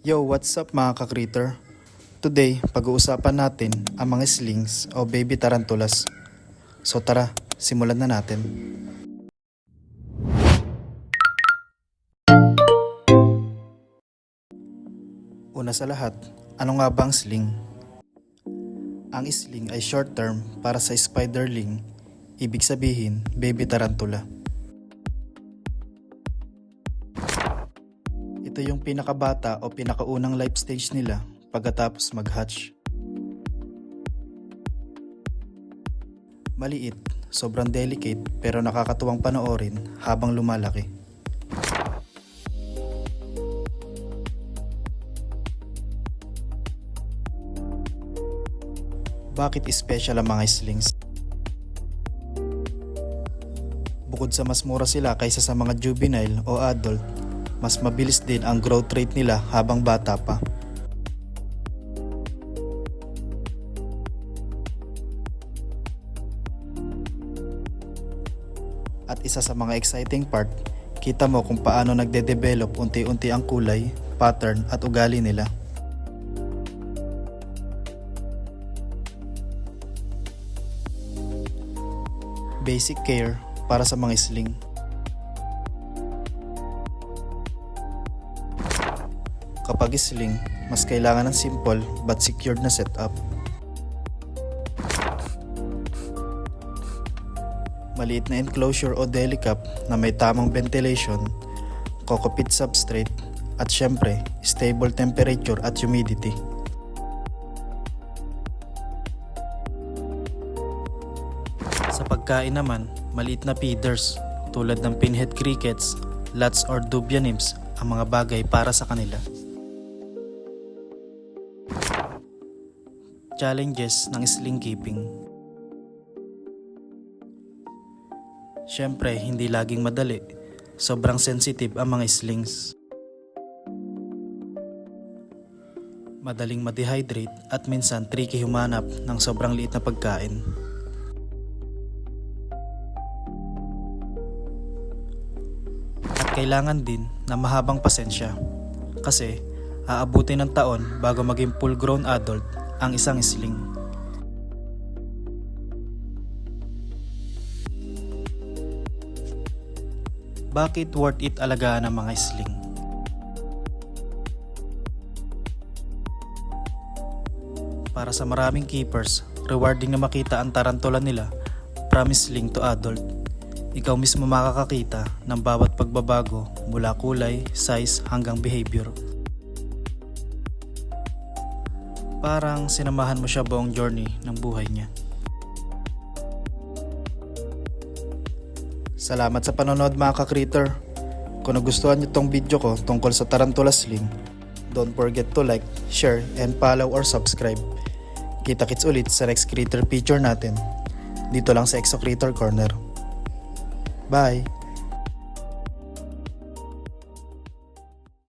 Yo, what's up mga ka-creator? Today, pag-uusapan natin ang mga slings o baby tarantulas. So tara, simulan na natin. Una sa lahat, ano nga ba ang sling? Ang sling ay short term para sa spiderling, ibig sabihin baby tarantula. Ito yung pinakabata o pinakaunang life stage nila pagkatapos mag-hatch. Maliit, sobrang delicate pero nakakatuwang panoorin habang lumalaki. Bakit special ang mga slings? Bukod sa mas mura sila kaysa sa mga juvenile o adult, mas mabilis din ang growth rate nila habang bata pa. At isa sa mga exciting part, kita mo kung paano nagde-develop unti-unti ang kulay, pattern at ugali nila. Basic care para sa mga sling. Kapag sling, mas kailangan ng simple but secured na setup. Maliit na enclosure o deli cup na may tamang ventilation, cockpit substrate, at syempre, stable temperature at humidity. Sa pagkain naman, maliit na feeders tulad ng pinhead crickets, lats or dubia nymphs ang mga bagay para sa kanila. Challenges ng sling keeping Siyempre, hindi laging madali. Sobrang sensitive ang mga slings. Madaling ma-dehydrate at minsan tricky humanap ng sobrang liit na pagkain. At kailangan din na mahabang pasensya kasi aabutin ng taon bago maging full grown adult ang isang sling. Bakit worth it alagaan ang mga sling? Para sa maraming keepers, rewarding na makita ang tarantula nila from sling to adult. Ikaw mismo makakakita ng bawat pagbabago mula kulay, size hanggang behavior. Parang sinamahan mo siya buong journey ng buhay niya. Salamat sa panonood mga ka-creator. Kung nagustuhan niyo tong video ko tungkol sa Tarantula Sling, don't forget to like, share, and follow or subscribe. Kita-kits ulit sa next creator feature natin. Dito lang sa Exo Creator Corner. Bye!